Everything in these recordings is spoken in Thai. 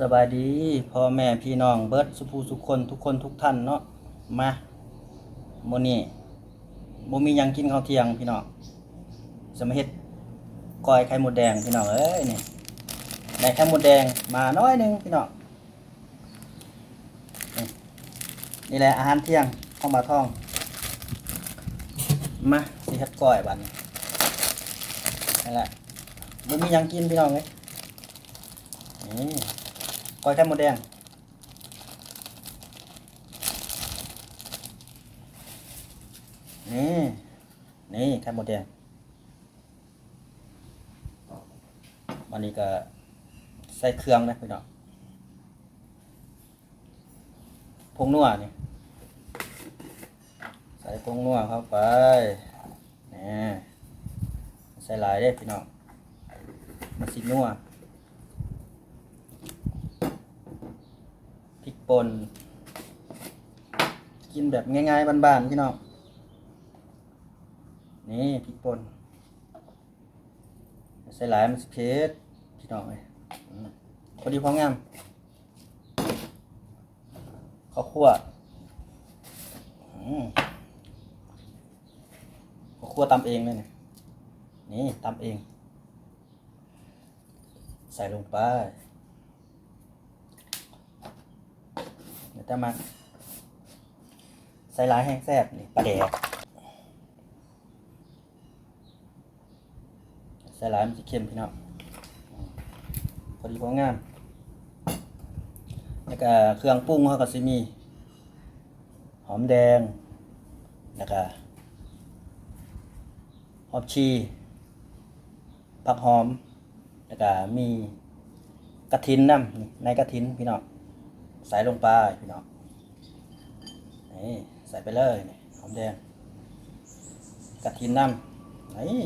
สบายดีพ่อแม่พี่น้องเบิร์ดสุภูสุคนทุกคนทุกท่านเนาะมาโมนี่บ่มียังกินข้าวเที่ยงพี่น้องจะมาเฮ็ดก้อยไข่หมดแดงพี่น้องเอ้ยนี่ได้ไข่หมดแดงมาน้อยหนึงพี่น้องนี่แหละอาหารเที่ยงของบาทองมาสิเฮ็ดก้อยบัดนี้นั่นแหละบ่มียังกินพี่น้องเอ้ยนี่ ก้อยไข่มดแดง นี่ นี่ไข่มดแดง วันนี้ก็ใส่เครื่องนะพี่น้องผงนัวนี่ ใส่ผงนัวเข้าไป นี่ ใส่ลายเด้พี่น้องมันสินัว พริก ป่นกินแบบง่ายๆบ้านๆพี่น้องนี่พริกป่นใส่หลายมันสเผ็ดพี่น้องเลยพอดีพองามข้าวคั่วอืมข้าวคั่วตำเองเลยนี่นี่ตำเอง ใส่ลงไป เดี๋ยว จะมาใส่ลายแห้งแซ่บนี่ปลาแดกใส่ลายมันจะเค็มพี่น้องพอดีพองามแล้วก็เครื่องปรุงเขาก็สิมี หอมแดงแล้วก็หอมชีผักหอมแล้วก็มีกระถินน้ำในกระถินพี่น้อง ใส่ลงไปพี่น้องนี่ใส่ไปเลยนี่หอมแดงกระถินน้ำนี่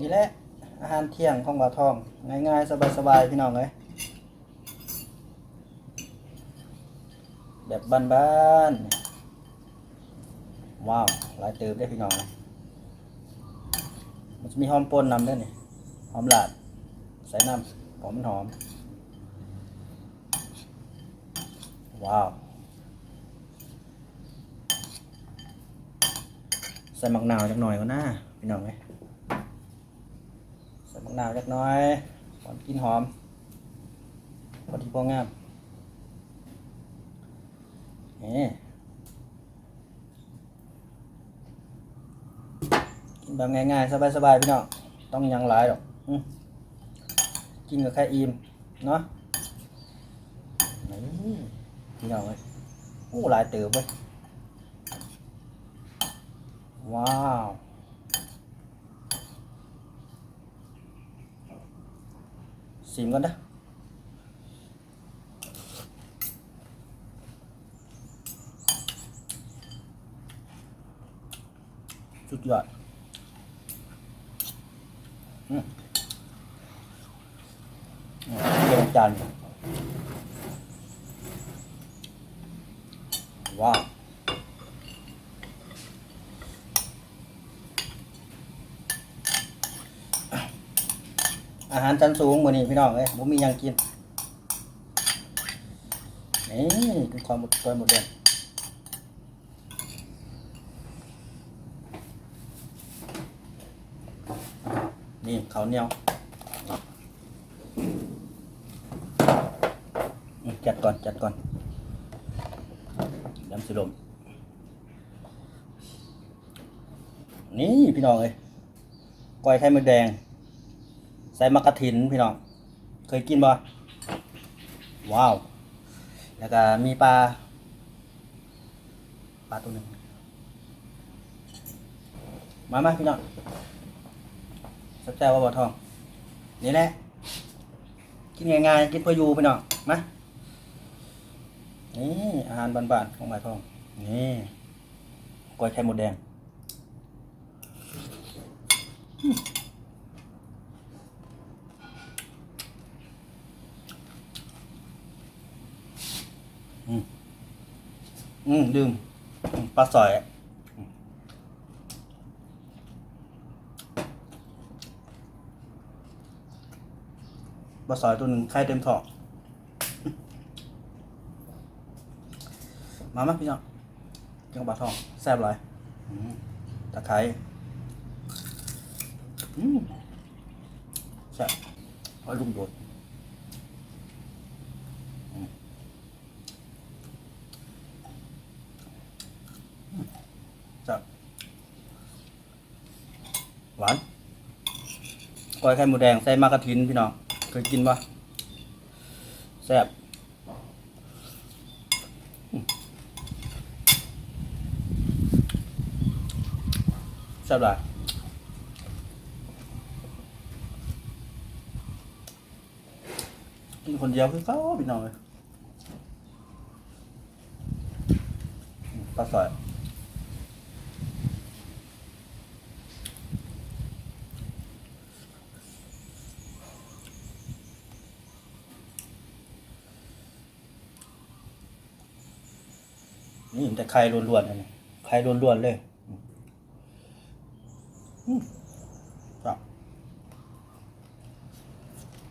นี่แหละอาหารเที่ยงของบาทองง่ายๆสบายๆพี่น้องเลยแบบบ้านๆว้าวหลายเติบได้พี่น้องมันจะมีหอมป่นนำด้วยนี่หอมหลาดใส่น้ำหอมมันหอม ว้าว ใส่มักนาวจักหน่อยก็น่าพี่น้องเลยใส่มักนาวจักหน่อยหอมกินหอมพอดีพองามนี่กินแบบง่ายๆ สบายๆ พี่น้อง ต้องยังหลายหรอกกินกับแค่อิ่มเนาะนี่ พี่น้องเลยโอ้หลายเติบเว้ยว้าวสิมกันนะสุดยอดอืมอืมเรียงจาน ว้าวอาหารชั้นสูงมือนี้พี่น้องเอ้ยบ่มียังกินนี่คือความหมดตัวหมดแดงนี่ข้าวเหนียวจัดก่อน จัดก่อน ยำสลมนี่พี่น้องเอ้ยก้อยไข่มดแดง ใส่มะกระถินพี่น้อง เคยกินบ่ว้าว แล้วก็มีปลา ปลาตัวหนึ่ง มามาพี่น้องแซ่บว่าบ่ทอง นี่แหละ กินง่ายๆ กินเพื่ออยู่พี่น้อง มา นี่อาหารบ้านๆของหมายทอง นี่กล้วยไข่มดแดงอืมดื่มอืมปลาสอยปลาสอยตัวหนึ่งไข่เต็มท้อง มามพี่น้องจังปลาทองแซ่บเลยตะไคร้แซ่บเอ้อยลุงโดดอืมอืมแซ่บหวานก้อยไข่หมูแดงใส่มากระถินพี่น้อง เคยกินปะแซ่บ แซ่บายกินคนเดียวคือเขาพี่น้องเลยปลาสอยนี่แต่ไข่ล้วนๆอันนี้ไข่ล้วนๆเลย ครับ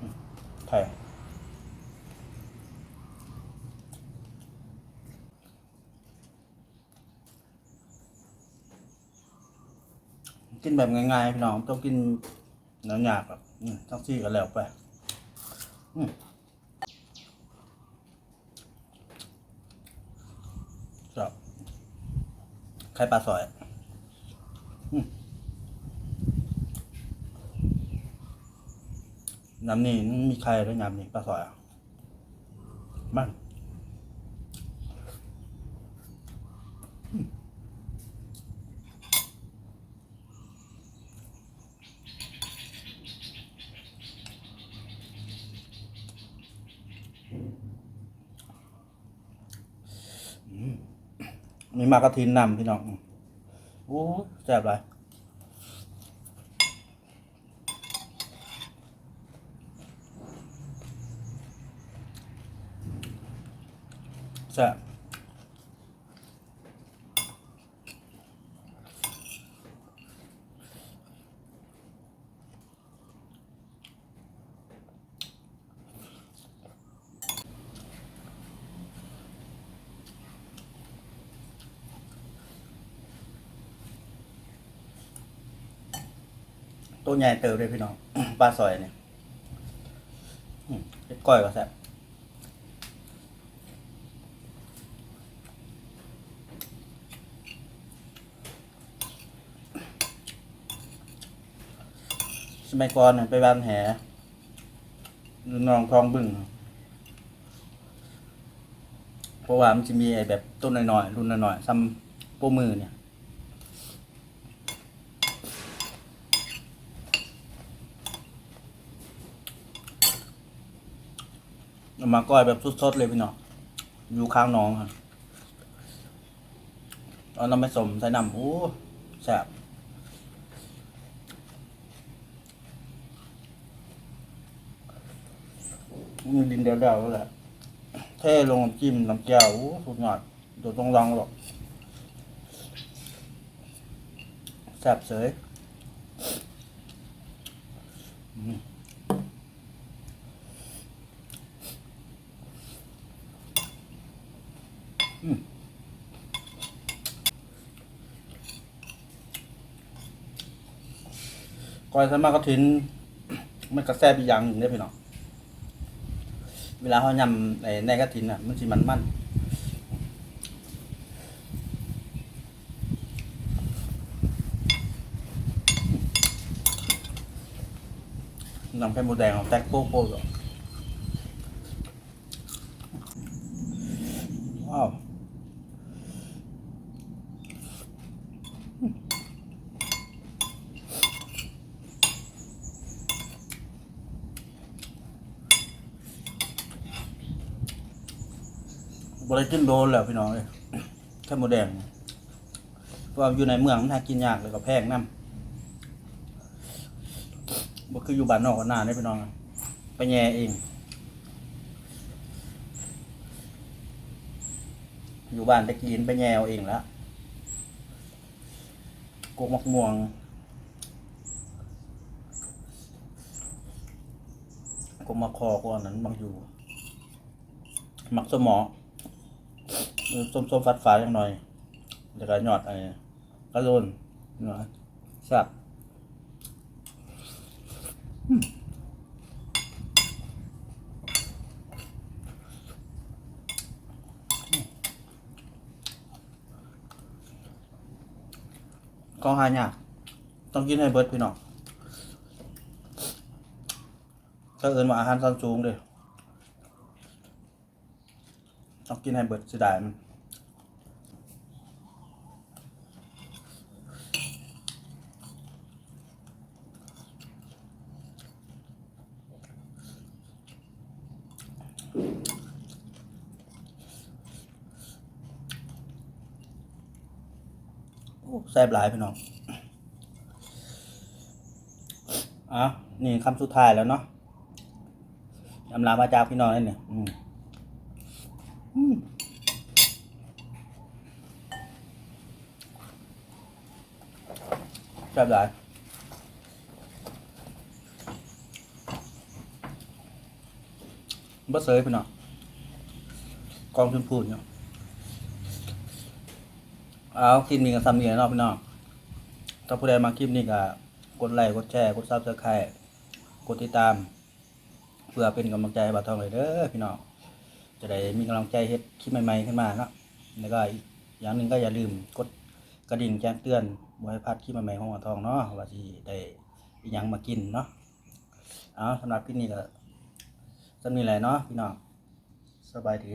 อืมไข่ กินแบบง่ายๆพี่น้องต้องกินหนาหยาบแบบต้องซี่กันแล้วไปอืมครับไข่ปลาสอยน้ำนี่มีใครด้วยน้ำนี่ปลาสอยอะมัน มีมากระทินนำพี่น้องโอ้แซ่บเลยแซ่บ ตัวใหญ่เติบเลยพี่น้อง ปลาซอยเนี่ยเฮ็ดก้อยก็แซ่บสมัยก่อนน่ะไปบ้านแหหนองคลองบึงเพราะว่ามันจะมีไอ้แบบต้นน้อยๆ รุ่นน้อยๆซ้ำโป้มือเนี่ย เอา มาก้อยแบบสดๆเลยพี่น้องอยู่ข้างน้องครับเอาน้ำไปสมใส่น้ำโอ้แซ่บมีดินเดียวๆแล้วแหละเท่ลงน้ำจิ้มน้ำแก้วโอ้สุดยอดเดี๋ยวต้องลองหรอกแซ่บเสยอื ก้อยสวนมากกระถินมันกระแซบอีกอย่างหนึ่งเนี่ยพี่น้องเวลาเขายำในในกระถินอะ มันสิมันมันนำแค่หมูแดงของแท็กโป๊กโป๊กอะว้าว บริจินโดนแล้วพี่น้องเลยแค่หมูแดงเพราะว่าอยู่ในเมืองมันหากินยากเลยก็แพงน้ำบ่คืออยู่บ้านนอกก็นานได้พี่น้อง ไปแย่เอง อยู่บ้านตะกินไปแย่เอาเองแล้วกกมักม่วงกกมักคอพวกนั้นบางอยู่ มักสมอส้ม ส้มๆฟัดฝาดๆจังหน่อยแล้วก็หยอดไอ้กระโดนหน่อยแซ่บอืมของหายากต้องกินให้เบิดพี่น้องถ้าเอินว่าอาหารสั้นสูงเด้อ ต้องกินให้เบิดเสียดายมันโอ้แซ่บหลายพี่น้องอะนี่คำสุดท้ายแล้วเนาะยำลามาจาพี่น้องนี่เนี่ยอืมอืม แซ่บหลายบ่เสยพี่น้องกองทุนพูดเนาะเอาคลิปนี้ก็ซ้ำนี่แหละเนาะพี่น้องถ้าผู้ใดมาคลิปนี้ก็กดไลค์กดแชร์กดซับสไครต์กดติดตาม เพื่อเป็นกำลังใจให้บาวทองเลยเด้อพี่น้องจะได้มีกำลังใจเฮ็ดคลิปใหม่ๆขึ้นมาเนาะแล้วก็อีกอย่างหนึ่งก็อย่าลืมกดกระดิ่งแจ้งเตือน บ่ให้พลาดคลิปใหม่ห้องทองเนาะว่าที่ได้ยังมากินเนาะเอาสำหรับพี่นี่ก็สำนี่แหละเนาะพี่น้องสบายดี